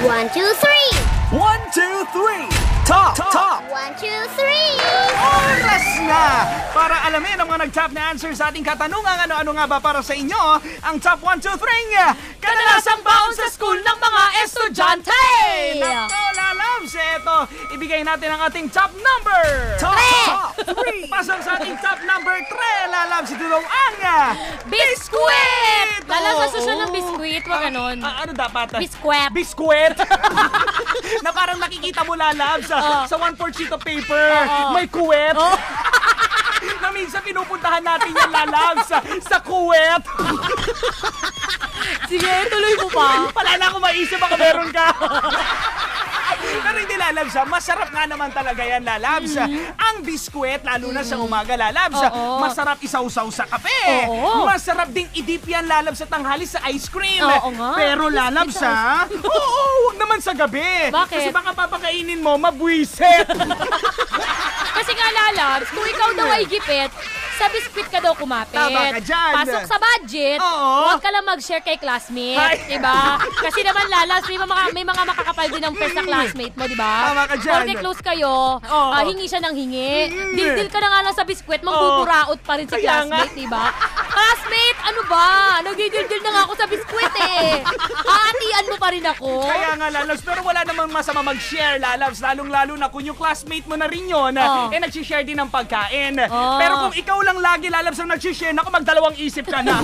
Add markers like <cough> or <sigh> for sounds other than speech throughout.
One, two, three! One, two, three! Top, top! One, two, three! Oras na para alamin ang mga nag-top na answer sa ating katanungan. Ano-ano nga ba para sa inyo ang top 1, 2, 3? Kadalasang ibigay natin ang ating top number! Top, top 3! Pasok sa ating top number 3, lalabs! Ito daw ang ah, Biskwit! Lala sa susunod ng biskwit, wag ganon. Ah, ano dapat? Biskwet. Biskwit! <laughs> na parang nakikita mo lalabs sa, sa one-fourth sheet of paper. May kuwet. <laughs> Na minsan pinupuntahan natin yung lalabs sa, sa kuwet. Sige, tuloy mo pa. Wala na akong maisip baka meron ka. <laughs> Pero hindi lalabs ha. Masarap nga naman talaga yan lalabs. Ang biskwit, lalo na sa umaga lalabs. Mm-hmm. Oo. Masarap isawsaw sa kape. Oo. Masarap ding idip yan lalabs sa tanghali sa ice cream. Oo nga. Pero lalabs ha. Oo, wag naman sa gabi. Bakit? Kasi baka papakainin mo, mabwisit. <laughs> Kasi nga lalabs, kung ikaw daw ay gipit, sa biskwit ka daw kumapit. Tama ka dyan. Pasok sa budget, Oo. huwag ka lang mag-share kay classmate. Ay. Diba? Kasi naman lalabs, may mga, may mga makakapal din ng first sa classmate mo, diba? Tama ka dyan. Porke close kayo, Oo. ah, hingi siya ng hingi. Mm. Dil-dil ka na nga lang sa biskwit, magbuburaot pa rin si Kaya nga. classmate, diba? Classmate, ano ba? Nagdidil-dil na nga ako sa biskwit eh. Aatian mo pa rin ako. Kaya nga lalabs, pero wala namang masama mag-share lalabs, lalong-lalo na kung yung classmate mo na rin yun, Oh. eh nag-share din ng pagkain. Oh. Pero kung ikaw lang lagi lalabs ang nag-share, naku magdalawang isip ka na.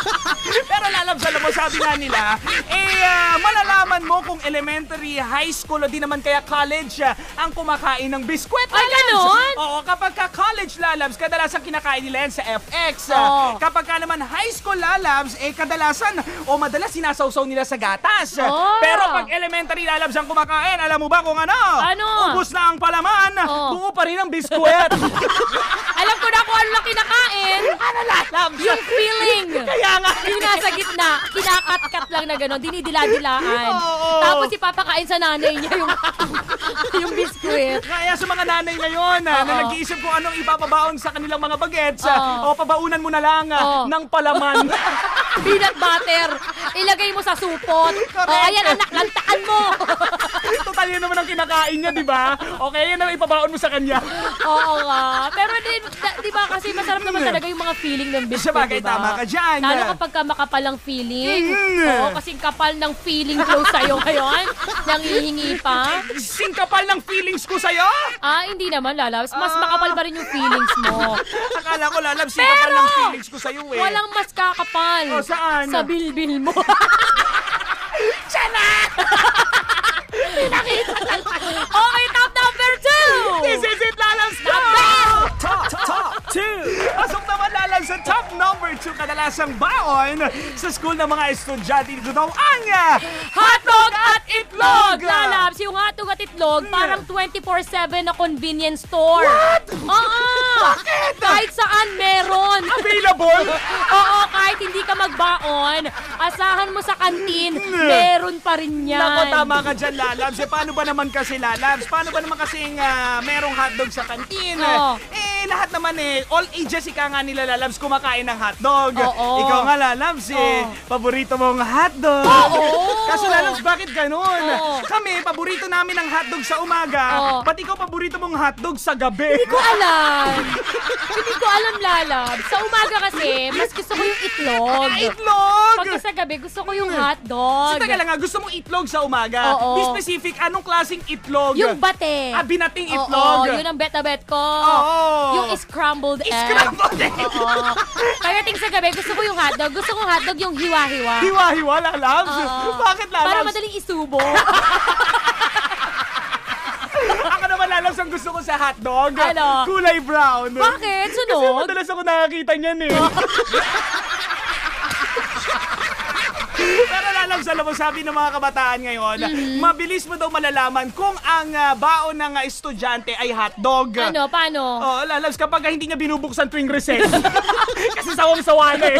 <laughs> pero lalabs, alam mo, sabi nga nila, eh ah, malalaman mo kung elementary, high school o di naman kaya college ah, ang kumakain ng biskwit. Ay, ganon? Oo, kapag ka college lalabs, kadalasan kinakain nila yan sa FX. Oh. Kapag ka naman high school lalabs, eh kadalasan o madalas sinasawsaw nila sa gatas. Oh. Pero pag elementary lalabs ang kumakain, alam mo ba kung ano? Ano? Ubus na ang palaman, Oh. buo pa rin ang biskwit. <laughs> Alam ko na kung ano lang kinakain. ano lalabs? Yung feeling. Kaya nga. Yung nasa gitna, kinakat-kat lang na gano'n, dinidila-dilaan. Oo. Tapos ipapakain sa nanay niya yung, <laughs> yung biskwit. Kaya sa mga nanay ngayon ah, na Oo. nag-iisip kung anong ipapabaon sa kanilang mga bagets, Oo. ah, o pabaunan mo na lang ah, Oo. ng palaman. <laughs> Peanut butter. Ilagay mo sa supot. O, ayan anak, lantaan mo. <laughs> Yun naman ang kinakain niya, di ba? Okay, yun ang ipabaon mo sa kanya. Oo nga. Pero di, di ba kasi masarap naman talaga yung mga feeling ng biskwit, Sabagay, di ba? tama ka dyan. Lalo kapag ka makapal ang feeling. Mm. Oo, kasing kapal ng feeling close sa'yo ngayon. <laughs> Nang hihingi pa. Singkapal ng feelings ko sa'yo? Ah, hindi naman, lalabs. Mas Ah. makapal pa rin yung feelings mo. <laughs> Akala ko lalab, singkapal Pero, ng feelings ko sa'yo eh. Walang mas kakapal. O, saan? Sa bilbil mo. <laughs> okay, top number two! This is it, lalabs ko! Top, top, two! Pasok naman lalabs sa top number two, kadalasang baon sa school ng mga estudyante. Dito daw ang ah, Hotdog at itlog! Itlog! Lalabs, yung hotdog at itlog, parang 24-7 na convenience store. What? Oo! Bakit? Kahit saan meron. Available? Oo, kahit hindi ka magbaon, asahan mo sa kantin, meron pa rin yan. Nako, tama ka dyan, Lalabs. Eh, paano ba naman kasi, Lalabs? Paano ba naman kasi uh, merong hotdog sa kantin? Oo. Eh, lahat naman eh, all ages ika nga nila, Lalabs, kumakain ng hotdog. Oo. Ikaw nga, Lalabs, eh, Oo. paborito mong hotdog. Oo. Kaso, Lalabs, bakit ganun? Oo. Kami, paborito namin ang hotdog sa umaga. Oo. Ba't ikaw paborito mong hotdog sa gabi? Hindi ko alam. <laughs> Hindi ko alam, Lalab. Sa umaga kasi, mas gusto ko yung itlog. Ah, itlog! Pagka sa gabi, gusto ko yung hotdog. So, taga lang nga, gusto mong itlog sa umaga. Oo. Be specific, anong klaseng itlog? Yung bate. Ah, binating Oo, itlog. yun ang bet-a-bet ko. Oo. Yung scrambled egg. Scrambled egg. Oo. Pagdating sa gabi, gusto ko yung hotdog. Gusto ko hotdog yung hiwa-hiwa. Hiwa-hiwa, lalabs? Oo. Bakit lalabs? Para madaling isubo. <laughs> Ako naman lalabs ang gusto ko sa hotdog. Ano? Kulay brown. Bakit? Kasi Sunog? madalas ako nakakita niyan eh. <laughs> Lalabs, alam mo, sabi ng mga kabataan ngayon, Mm-hmm. mabilis mo daw malalaman kung ang ah, baon ng ah, estudyante ay hotdog. ano, paano? Oo, lalabs, kapag hindi niya binubuksan tuwing recess. <laughs> Kasi sawang-sawa na eh.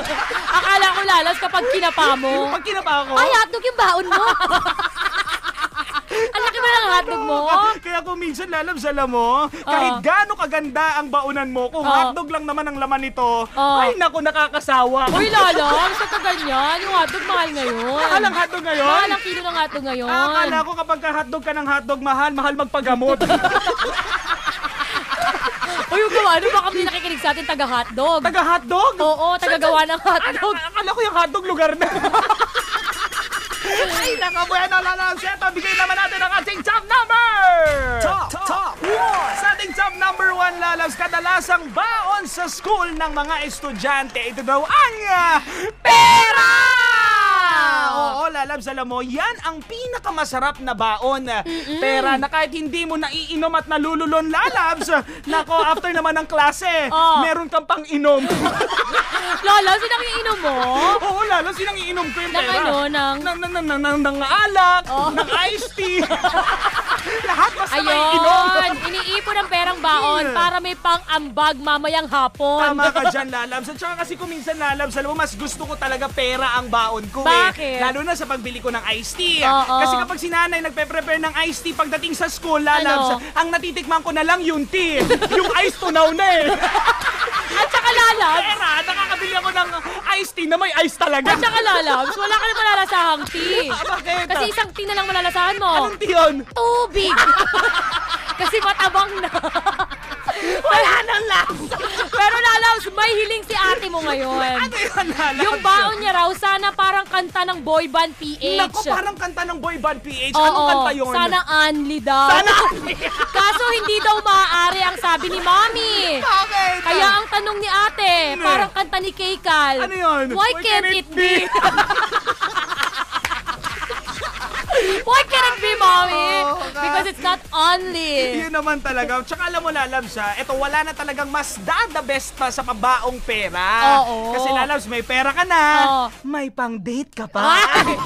Akala ko lalas kapag kinapa mo. Pag kinapa ko, Ay, hotdog yung baon mo. <laughs> Ang laki ba ng hotdog mo? Kaya kung minsan lalabs, alam mo, kahit gaano kaganda ang baunan mo, kung Oo. hotdog lang naman ang laman nito, Oo. ay naku, nakakasawa. Uy, Lala, sa ka ganyan? Yung hotdog mahal ngayon. Mahal ang hotdog ngayon? Mahal ang kilo ng hotdog ngayon. Ah, Akala ko kapag ka hotdog ka ng hotdog, mahal, mahal magpagamot. <laughs> Uy, yung gawa, ano ba kami nakikinig sa atin taga-hotdog? Taga-hotdog? Oo, tagagawa ng hotdog. Ano, akala ko yung hotdog lugar na. <laughs> Ay, nakabuena na lang. Seto, bigay naman natin ang ating top number! Top, top, one! Sa ating top number one, lalabs, kadalasang baon sa school ng mga estudyante. Ito daw ang ah, pera! Oo, lalabs, alam mo, yan ang pinakamasarap na baon. Pera na kahit hindi mo naiinom at nalululon, lalabs. Nako, after naman ng klase, Oh. meron kang pang inom. Lala, <laughs> sinang iinom mo? Oo, lalo sinang iinom ko yung Ng pera. ano, ng- Ng, ng, ng, ng, ng, ng alak, Oh. ng iced tea. <laughs> <laughs> Lahat basta may inom. Ayun, iniipon ang perang baon Hmm. para may pang-ambag mamayang hapon. Tama ka <laughs> dyan, Lalabs. At saka kasi kung minsan, Lalabs, alam mo, mas gusto ko talaga pera ang baon ko Bakit? eh. Lalo na sa pagbili ko ng iced tea. Oo. Kasi kapag si nanay nagpe-prepare ng iced tea pagdating sa school, Lalabs, Ano? ang natitikman ko na lang yung tea. <laughs> yung iced tunaw na eh. Lalabs, Pera, nakakabili ako ng iced tea na may ice talaga. at saka lalabs, wala ka na malalasahang tea. Ah, bakit? Kasi isang tea na lang malalasahan mo. Anong tea yun? Tubig. <laughs> Kasi matabang na. Wala nang lasa. Pero lalabs, may hiling si ate mo ngayon. Ano yun, Lalabs? Yung niya raw, sana parang kanta ng boy band PH. Nako, parang kanta ng boy band PH. Oo, Anong kanta yun? sana Anli daw. Sana <laughs> Kaso hindi daw maaari ang sabi ni Mami. Bakit? Kaya ang tanong ni ate, Ano? parang kanta ni Keikal. Ano yun? Why, can't it be? <laughs> Why can't it be, Mommy? Ka- Because it's not only. Yun naman talaga. Tsaka alam mo, Lalabs, ha, eto, wala na talagang mas da the best pa sa pabaong pera. Oo. Kasi, Lalabs, may pera ka na. Oo. May pang-date ka pa. Ay!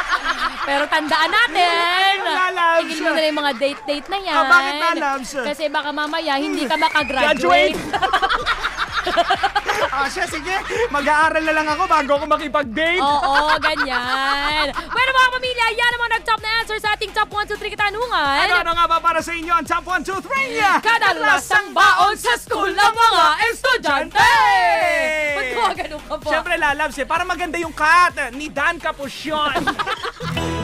<laughs> Pero tandaan natin, Lalabs. tingin mo na yung mga date-date na yan. Ah, bakit, Lalabs? Kasi baka mamaya hindi ka <laughs> makagraduate. <laughs> ah, siya, sige. Mag-aaral na lang ako bago ako makipag-date. Oo, ganyan. Bueno mga pamilya, yan ang mga nag-top na answer sa ating top 1, 2, 3 katanungan. Ano, ano nga ba para sa inyo ang top 1, 2, 3? Kadalasang baon sa school ng mga estudyante! Ba't mga ganun ka po? Siyempre, Lalabs, eh, para maganda yung cut ni Dan Capusyon. <laughs>